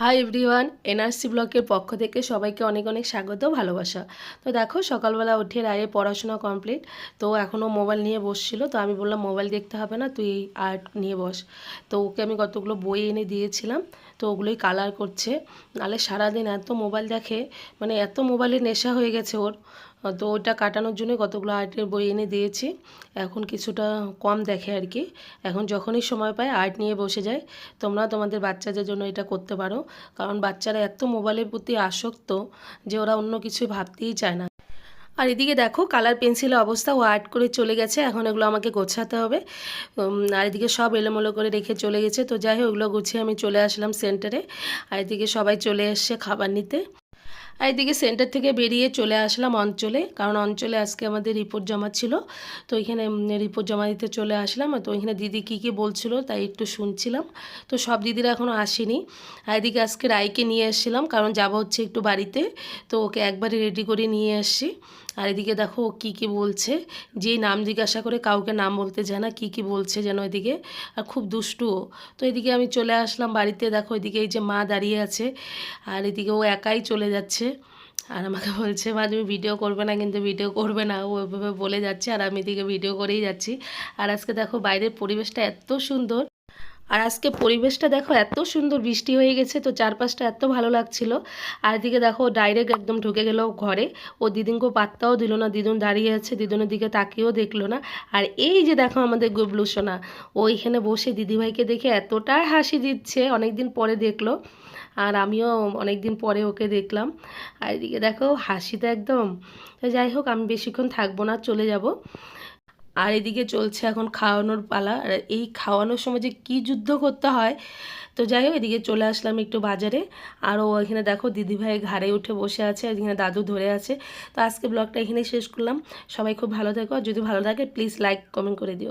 Hi everyone NRC ব্লকের পক্ষ থেকে সবাইকে অনেক অনেক স্বাগত, ভালোবাসা। তো দেখো, সকালবেলা উঠে রায়ে পড়াশোনা কমপ্লিট তো এখনও মোবাইল নিয়ে বসছিল, তো আমি বললাম মোবাইল দেখতে হবে না, তুই আর্ট নিয়ে বস। তো ওকে আমি কতগুলো বই এনে দিয়েছিলাম, তো ওগুলোই কালার করছে। নাহলে সারাদিন এত মোবাইল দেখে মানে এত মোবাইলের নেশা হয়ে গেছে ওর। তো ওটা কাটানোর জন্য কতগুলো আর্টের বই এনে দিয়েছি। এখন কিছুটা কম দেখে আর কি। এখন যখনই সময় পায় আর্ট নিয়ে বসে যায় তোমরা তোমাদের বাচ্চাদের জন্য এটা করতে পারো। কারণ বাচ্চারা এত মোবাইলের প্রতি আসক্ত যে ওরা অন্য কিছু ভাবতেই চায় না। আর এদিকে দেখো, কালার পেন্সিলের অবস্থা ও আর্ট করে চলে গেছে। এখন এগুলো আমাকে গোছাতে হবে। আর এদিকে সব এলোমেলো করে রেখে চলে গেছে। তো যাই হোক, ওগুলো গুছিয়ে আমি চলে আসলাম সেন্টারে আর এদিকে সবাই চলে এসছে খাবার নিতে। আর এদিকে সেন্টার থেকে বেরিয়ে চলে আসলাম অঞ্চলে, কারণ অঞ্চলে আজকে আমাদের রিপোর্ট জমা ছিল। তো এখানে রিপোর্ট জমা দিতে চলে আসলাম। তো এখানে দিদি কী কী বলছিল তাই একটু শুনছিলাম। তো সব দিদিরা এখনও আসেনি। আর এদিকে আজকে রায়কে নিয়ে এসেছিলাম কারণ যাব হচ্ছে একটু বাড়িতে। তো ওকে একবারে রেডি করে নিয়ে আসছি আর এদিকে দেখো ও কী কী বলছে। যেই নাম জিজ্ঞাসা করে কাউকে নাম বলতে যায় না, কী কী বলছে যেন এদিকে। আর খুব দুষ্টুও তো এদিকে আমি চলে আসলাম বাড়িতে। দেখো এদিকে এই যে মা দাঁড়িয়ে আছে। আর এদিকে ও একাই চলে যাচ্ছে। আর আমাকে বলছে, মা, তুমি ভিডিও করবে না, কিন্তু ভিডিও করবে না। ওইভাবে বলে যাচ্ছে আর আমি এদিকে ভিডিও করেই যাচ্ছি। আর আজকে দেখো বাইরের পরিবেশটা এত সুন্দর। আর আজকে পরিবেশটা দেখো এত সুন্দর, বৃষ্টি হয়ে গেছে, তো চারপাশটা এত ভালো লাগছিল। আর এদিকে দেখো ডাইরেক্ট একদম ঢুকে গেল ঘরে। ও দিদিনকেও পাত্তাও দিল না, দিদুন দাঁড়িয়ে আছে, দিদুনের দিকে তাকিয়েও দেখল না। আর এই যে দেখো আমাদের গুবলু সোনা, ও এখানে বসে দিদিভাইকে দেখে এতটাই হাসি দিচ্ছে, অনেকদিন পরে দেখল। আর আমিও অনেক দিন পরে ওকে দেখলাম। আর এদিকে দেখো, হাসিটা একদম। যাই হোক, আমি বেশিক্ষণ থাকব না, চলে যাব। আর এদিকে চলছে এখন খাওয়ানোর পালা। আর এই খাওয়ানোর সময় যে কী যুদ্ধ করতে হয়, তো যাই হোক, এদিকে চলে আসলাম একটু বাজারে। আর ও এখানে দেখো, দিদিভাই ঘাড়ে উঠে বসে আছে এখানে দাদু ধরে আছে। তো আজকে ব্লগটা এখানেই শেষ করলাম। সবাই খুব ভালো থেকো। আর যদি ভালো লাগে প্লিজ লাইক কমেন্ট করে দিও।